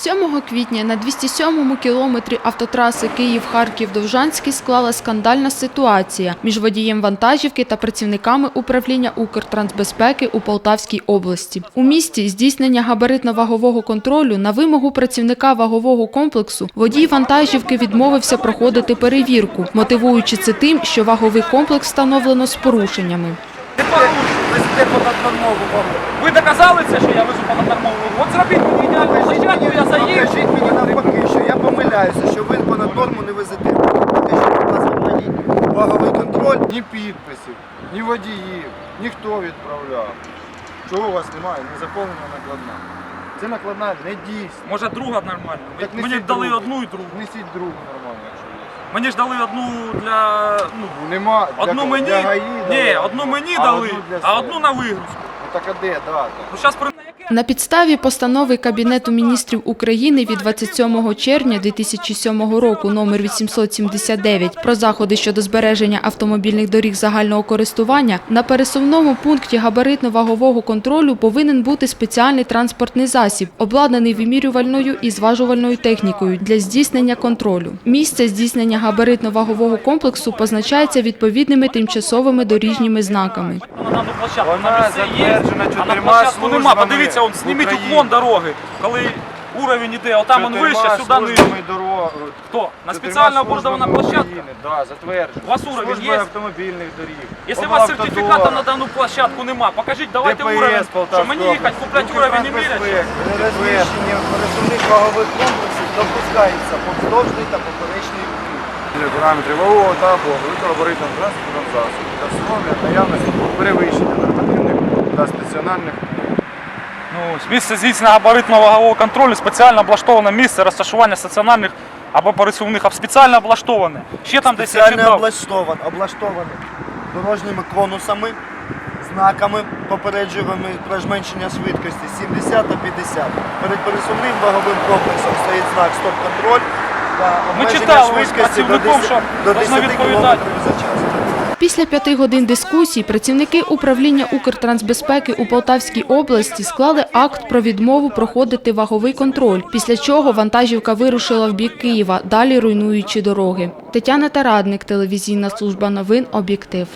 7 квітня на 207-му кілометрі автотраси Київ-Харків-Довжанський склала скандальна ситуація між водієм вантажівки та працівниками управління Укртрансбезпеки у Полтавській області. У місті здійснення габаритно-вагового контролю на вимогу працівника вагового комплексу водій вантажівки відмовився проходити перевірку, мотивуючи це тим, що ваговий комплекс встановлено з порушеннями. Ви доказали це, що я везу понаднормову? От зробіть мені площадку, я заїду. Покажіть мені навпаки, що я помиляюся, що ви понад норму не везете. Покажіть, будь ласка, мені ваговий контроль. Ні підписів, ні водіїв, ніхто відправляв. Чого у вас немає? Не заповнена накладна. Це накладна не дійсна. Може друга нормальна? Так Мені несіть дали другу. одну і другу. Несіть другу нормально, якщо є. Мені ж дали одну для... Ну, Ну, Нема. одну для, мені, для ГАІ ні, одну мені А дали, одну для а себе. одну на вигрузку. Ну так а де дата? Ну, зараз при... На підставі постанови Кабінету міністрів України від 27 червня 2007 року номер 879 про заходи щодо збереження автомобільних доріг загального користування на пересувному пункті габаритно-вагового контролю повинен бути спеціальний транспортний засіб, обладнаний вимірювальною і зважувальною технікою для здійснення контролю. Місце здійснення габаритно-вагового комплексу позначається відповідними тимчасовими доріжніми знаками. Вона затверджена чотирма службами Подивіться, он, зніміть України. уклон дороги, коли уровень іде, отам он вище, сюди нижче. дорог. Хто? На спеціально оборудована площадка? Да, затверджено. У вас уровень Служба є? автомобільних доріг. Якщо у вас сертифіката на дану площадку нема, покажіть, давайте ДПС уровень, що мені їхати, купляти уровень. Укртрансбезпека, При розміщенні пересувних вагових комплексів допускається повздовжний та поперечний параметрів вагового та або великогабаритного транспортного засобу та встановлення наявності перевищення нормативних та стаціонарних Ну, місце здійснення габаритно-вагового контролю спеціально облаштоване місце розташування стаціонарних або пересувних, а спеціально облаштоване. Ще там десь я Спеціально читав. облаштован, облаштований дорожніми конусами, знаками попереджуваними про зменшення швидкості 70 та 50. Перед пересувним ваговим комплексом стоїть знак стоп-контроль та обмеження читали ось швидкості до працівником, 10, що до должно 10 км відповідати. за час. Після п'яти годин дискусій працівники управління Укртрансбезпеки у Полтавській області склали акт про відмову проходити ваговий контроль, після чого вантажівка вирушила в бік Києва, далі руйнуючи дороги. Тетяна Тарадник, телевізійна служба новин «Об'єктив».